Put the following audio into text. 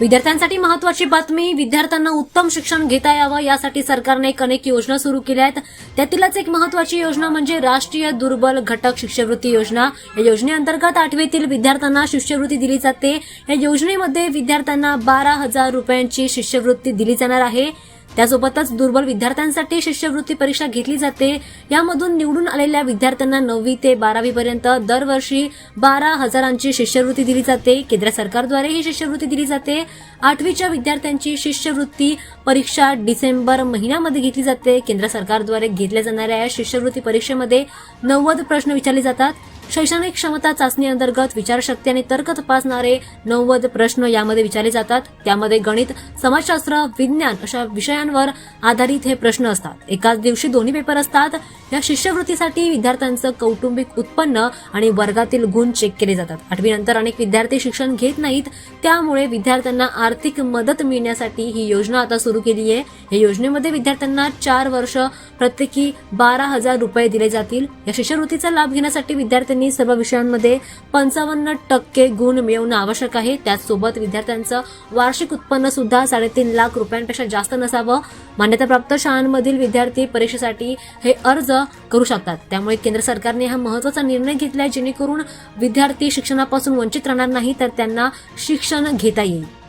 विद्यार्थ्यांसाठी महत्वाची बातमी विद्यार्थ्यांना उत्तम शिक्षण घेता यावं यासाठी सरकारने एक अनेक योजना सुरू केल्या आहेत. त्यातीलच एक महत्वाची योजना म्हणजे राष्ट्रीय दुर्बल घटक शिष्यवृत्ती योजना. या योजनेअंतर्गत आठवीतील विद्यार्थ्यांना शिष्यवृत्ती दिली जाते. या योजनेमध्ये विद्यार्थ्यांना बारा हजार रुपयांची शिष्यवृत्ती दिली जाणार आहे. त्यासोबतच दुर्बल विद्यार्थ्यांसाठी शिष्यवृत्ती परीक्षा घेतली जाते. यामधून निवडून आलेल्या विद्यार्थ्यांना नववी ते बारावी पर्यंत दरवर्षी बारा हजारांची शिष्यवृत्ती दिली जाते. केंद्र सरकारद्वारे ही शिष्यवृत्ती दिली जाते. आठवीच्या विद्यार्थ्यांची शिष्यवृत्ती परीक्षा डिसेंबर महिन्यामध्ये घेतली जाते. केंद्र सरकारद्वारे घेतल्या जाणाऱ्या या शिष्यवृत्ती परीक्षेमध्ये नव्वद प्रश्न विचारले जातात. शैक्षणिक क्षमता चाचणी अंतर्गत विचारशक्ती आणि तर्क तपासणारे नव्वद प्रश्न यामध्ये विचारले जातात. त्यामध्ये गणित समाजशास्त्र विज्ञान अशा विषयांवर आधारित हे प्रश्न असतात. एकाच दिवशी दोन्ही पेपर असतात. या शिष्यवृत्तीसाठी विद्यार्थ्यांचं कौटुंबिक उत्पन्न आणि वर्गातील गुण चेक केले जातात. आठवीनंतर अनेक विद्यार्थी शिक्षण घेत नाहीत. त्यामुळे विद्यार्थ्यांना आर्थिक मदत मिळण्यासाठी ही योजना आता सुरू केली आहे या योजनेमध्ये विद्यार्थ्यांना चार वर्ष प्रत्येकी बारा हजार रुपये दिले जातील. या शिष्यवृत्तीचा लाभ घेण्यासाठी विद्यार्थ्यांनी सर्व विषयांमध्ये पंचावन्न टक्के गुण मिळवणं आवश्यक आहे. त्याचसोबत विद्यार्थ्यांचं वार्षिक उत्पन्न सुद्धा साडेतीन लाख रुपयांपेक्षा जास्त नसावं. मान्यताप्राप्त शाळांमधील विद्यार्थी परीक्षेसाठी हे अर्ज करू शकतात. त्यामुळे केंद्र सरकारने हा महत्त्वाचा निर्णय घेतलाय जेणेकरून विद्यार्थी शिक्षणापासून वंचित राहणार नाही तर त्यांना शिक्षण घेता येईल.